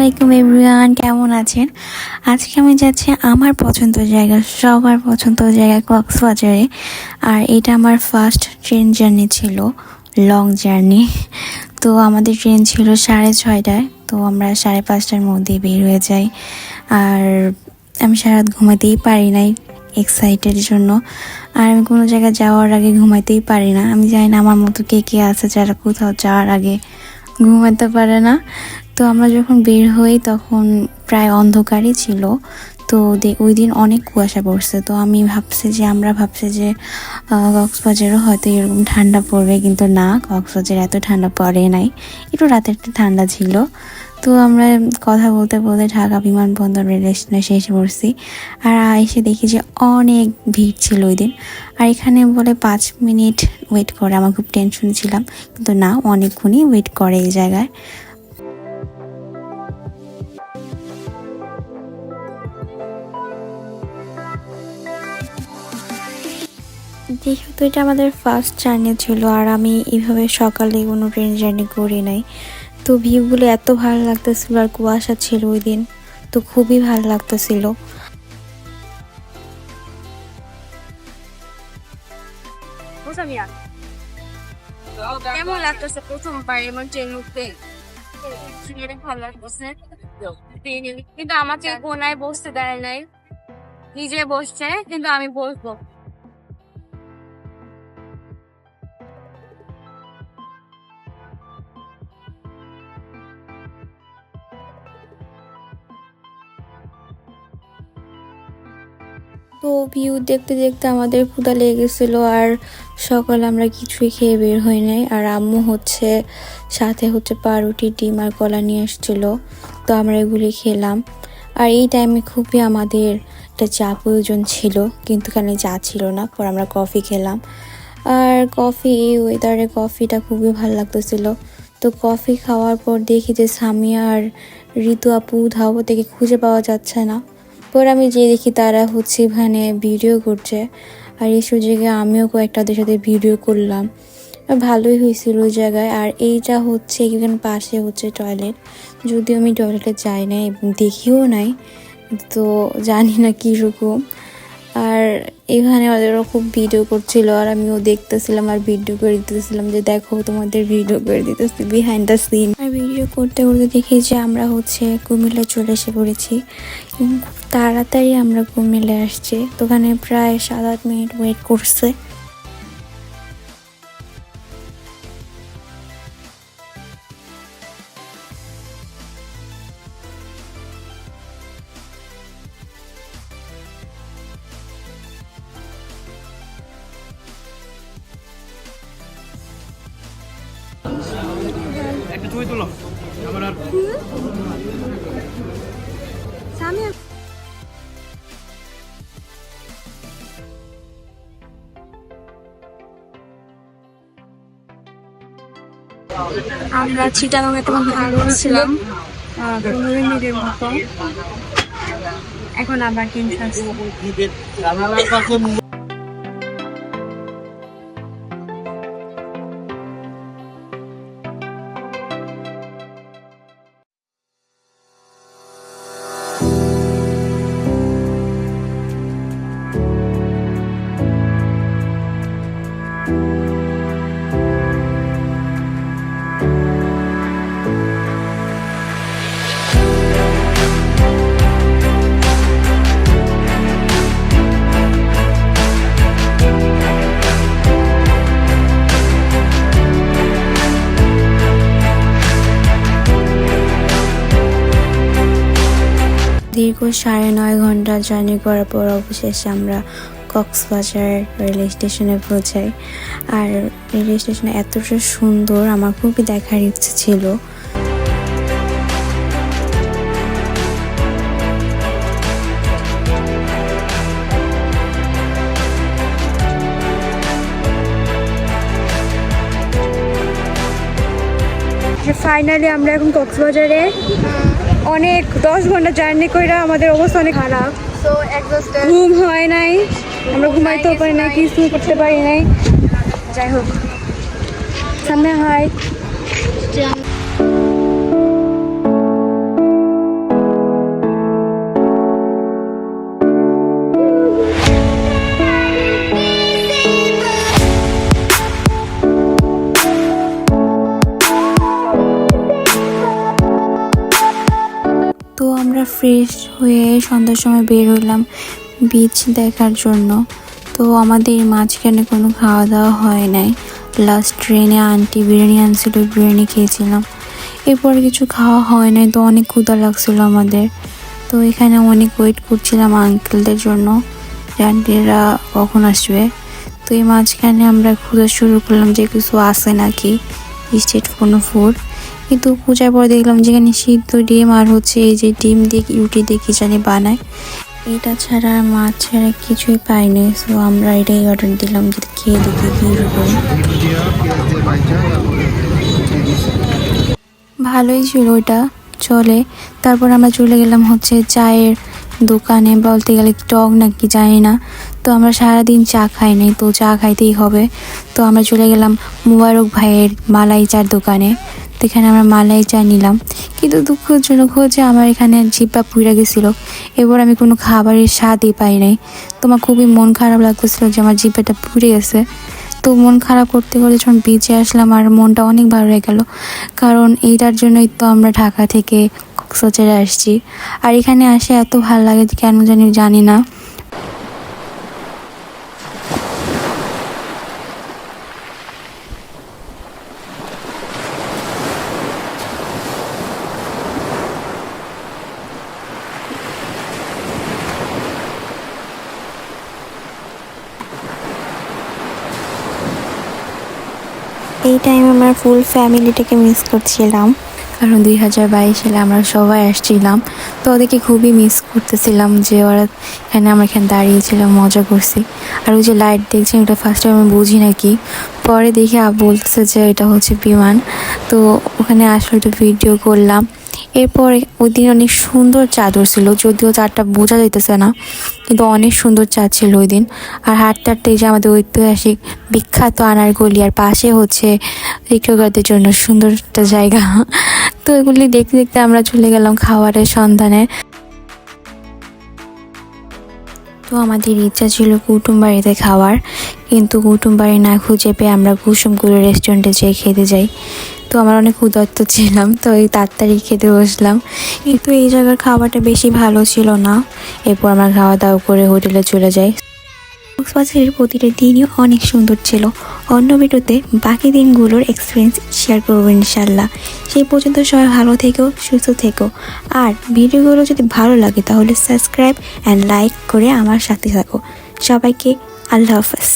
আলাইকুম এভরিওয়ান, কেমন আছেন? আজকে আমি যাচ্ছি আমার পছন্দের জায়গা সবার পছন্দের জায়গা কক্সবাজারে। আর এটা আমার ফার্স্ট ট্রেন জার্নি ছিল লং জার্নি তো আমাদের ট্রেন ছিল সাড়ে ছয়টায়, তো আমরা সাড়ে পাঁচটার মধ্যে বের হয়ে যাই। আর আমি সারা রাত ঘুমাতেই পারি নাই এক্সাইটের জন্য। আর আমি কোনো জায়গায় যাওয়ার আগে ঘুমাতেই পারি না। আমি জানি না আমার মতো কে কে আছে যারা কোথাও যাওয়ার আগে ঘুমাতে পারে না। তো আমরা যখন বের হই তখন প্রায় অন্ধকারই ছিল। তো ওই দিন অনেক কুয়াশা পড়ছে। তো আমি ভাবছি যে, আমরা ভাবছি যে কক্সবাজারও হয়তো এরকম ঠান্ডা পড়বে, কিন্তু না, কক্সবাজার এত ঠান্ডা পড়ে নাই। একটু রাতের একটু ঠান্ডা ছিল। তো আমরা কথা বলতে বলতে ঢাকা বিমানবন্দর রেল স্টেশনে শেষ পড়ছি। আর এসে দেখি যে অনেক ভিড় ছিল ওই দিন। আর এখানে বলে পাঁচ মিনিট ওয়েট করে, আমার খুব টেনশন ছিলাম। কিন্তু না, অনেকক্ষণই ওয়েট করে এই জায়গায়। যেহেতু এটা আমাদের ফার্স্ট জার্নি ছিল, আর আমি এইভাবে সকালে কোনো ট্রেন জার্নি করি নাই। তো ভিউগুলো এত ভালো লাগতেছিল আর কুয়াশা ছিল ওই দিন, তো খুবই ভালো লাগতেছিল। কেমন উঠতে ভালো লাগতেছে। কিন্তু আমাকে কোনায় বসতে দেয় নাই। নিজে বসছে, কিন্তু আমি বসবো। তো ভিউ দেখতে দেখতে আমাদের ক্ষুধা লেগে গেছিল আর সকালে আমরা কিছুই খেয়ে বের হই নাই। আর আম্মু হচ্ছে, সাথে হচ্ছে পাউরুটি, ডিম আর কলা নিয়ে এসেছিল তো আমরা এগুলি খেলাম। আর এই টাইমে খুবই আমাদের একটা চা প্রয়োজন ছিল, কিন্তু এখানে চা ছিল না। পর আমরা কফি খেলাম। আর কফি এই ওয়েদারে কফিটা খুবই ভালো লাগতেছিল। তো কফি খাওয়ার পর দেখি যে সামিয়া আর ঋতু আপু ধাবা থেকে খুঁজে পাওয়া যাচ্ছে না। পর আমি যে দেখি তারা হচ্ছে এখানে ভিডিও করছে। আর এই সুযোগে আমিও কয়েকটাদের সাথে ভিডিও করলাম। ভালোই হয়েছিল ওই জায়গায়। আর এইটা হচ্ছে এখানে পাশে হচ্ছে টয়লেট যদিও আমি টয়লেটে যাই না এবং দেখিও নাই, তো জানি না কীরকম। আর এখানে ওদেরও খুব ভিডিও করছিল আর আমিও দেখতেছিলাম আর ভিডিও করে দিতেছিলাম যে দেখো তোমাদের ভিডিও করে দিতেছি বিহাইন্ড দ্য সিন আর ভিডিও করতে করতে দেখি যে আমরা হচ্ছে কুমিল্লা চলে এসে পড়েছি। খুব তাড়াতাড়ি আমরা কুমিল্লা আসছি। ওখানে প্রায় সাত আট মিনিট ওয়েট করছে। ছবি তুলো। আমার আর আমরা চিটাগাংয়ে তোমার ভালো ছিলাম। পনেরো মিনিটের মতো। এখন আবার কিনতে আসছি। দীর্ঘ সাড়ে নয় ঘণ্টা জার্নি করার পর অবশেষে আমরা কক্সবাজার রেল স্টেশনে পৌঁছাই। আর রেল স্টেশনে এতটা সুন্দর, আমার খুবই দেখার ইচ্ছে ছিল। ফাইনালি আমরা এখন কক্সবাজারে অনেক দশ ঘণ্টা জার্নি করে আমাদের অবস্থা অনেক খারাপ. ঘুম হয় নাই, আমরা ঘুমাইতেও পারি নাই, কিছু করতে পারি নাই যাই হোক, সামনে হয় আমরা ফ্রেশ হয়ে সন্ধ্যার সময় বের হলাম বিচ দেখার জন্য। তো আমাদের মাঝখানে কোনো খাওয়া দাওয়া হয় নাই। লাস্ট ট্রেনে আন্টি বিরিয়ানি আনছিল, বিরিয়ানি খেয়েছিলাম। এরপর কিছু খাওয়া হয় নাই, তো অনেক ক্ষুধা লাগছিল আমাদের। তো এখানে অনেক ওয়েট করছিলাম আঙ্কেলদের জন্য। আন্টিরা কখন আসবে? তো এই মাঝখানে আমরা খোঁজা শুরু করলাম যে কিছু আসে নাকি স্টেট কোনো ফুড কিন্তু পূজার পর দেখলাম যেখানে সিদ্ধ ডিম আর হচ্ছে এই যে ডিম দিয়ে ইউটি দিয়ে কি জানি বানায়। এটা ছাড়া আর মাছ ছাড়া কিছুই পাইনি সো আমরা এটাই অর্ডার দিলাম যে খেয়ে দেখি কি ভালোই ছিল ওটা চলে। তারপর আমরা চলে গেলাম হচ্ছে চায়ের দোকানে বলতে গেলে টক নাকি জানি না। তো আমরা সারাদিন চা খাই নাই, তো চা খাইতেই হবে। তো আমরা চলে গেলাম মুবারক ভাইয়ের মালাই চার দোকানে। তো এখানে আমরা মালাই চা নিলাম। কিন্তু দুঃখজনক হচ্ছে আমার এখানে জিব্বা পুড়ে গেছিল। এবার আমি কোনো খাবারের স্বাদই পাই নাই। তোমার খুবই মন খারাপ লাগতেছিল যে আমার জিব্বাটা পুড়ে গেছে। তো মন খারাপ করতে করতে যখন বিচে আসলাম আর মনটা অনেক ভালো হয়ে গেল। কারণ এইটার জন্যই তো আমরা ঢাকা থেকে কক্সবাজারে আসছি। আর এখানে আসে এত ভালো লাগে কেন জানি জানি না। এই টাইম আমার ফুল ফ্যামিলিটাকে মিস করছিলাম। কারণ দুই হাজার বাইশ সালে আমরা সবাই আসছিলাম। তো ওদেরকে খুবই মিস করতেছিলাম যে ওরা এখানে আমরা এখানে দাঁড়িয়েছিলাম, মজা করছি। আর ওই যে লাইট দেখছি ওটা ফার্স্ট টাইম আমি বুঝি নাকি। পরে দেখে আব বলতেছে যে এটা হচ্ছে বিমান। তো ওখানে আসলে একটু ভিডিও করলাম। এরপর ওই দিন অনেক সুন্দর চাদর ছিল, যদিও চারটা বোঝা যাইতেছে না, কিন্তু অনেক সুন্দর চাঁদ ছিল ওই দিন আর হাঁটতে হাঁটতে যে আমাদের ঐতিহাসিক বিখ্যাত আনারগলি আর পাশে হচ্ছে রিক্রগারদের জন্য সুন্দর একটা জায়গা। তো এগুলি দেখতে দেখতে আমরা চলে গেলাম খাবারের সন্ধানে। তো আমাদের ইচ্ছা ছিল কুটুম বাড়িতে খাওয়ার, কিন্তু কুটুম বাড়ি না খুঁজে পেয়ে আমরা কুসুমগুলো রেস্টুরেন্টে যেয়ে খেতে যাই। তো আমার অনেক উদত্ত ছিলাম, তো এই তাড়াতাড়ি খেতে বসলাম। কিন্তু এই জায়গার খাবারটা বেশি ভালো ছিল না। এরপর আমরা খাওয়া দাওয়া করে হোটেলে চলে যাই। কক্সবাজারের প্রতিটা দিনই অনেক সুন্দর ছিল। অন্য ভিডিওতে বাকি দিনগুলোর এক্সপিরিয়েন্স শেয়ার করব ইনশাল্লাহ সেই পর্যন্ত সবাই ভালো থেকো, সুস্থ থেকো। আর ভিডিওগুলো যদি ভালো লাগে তাহলে সাবস্ক্রাইব অ্যান্ড লাইক করে আমার সাথে থাকো। সবাইকে আল্লাহ হাফেজ।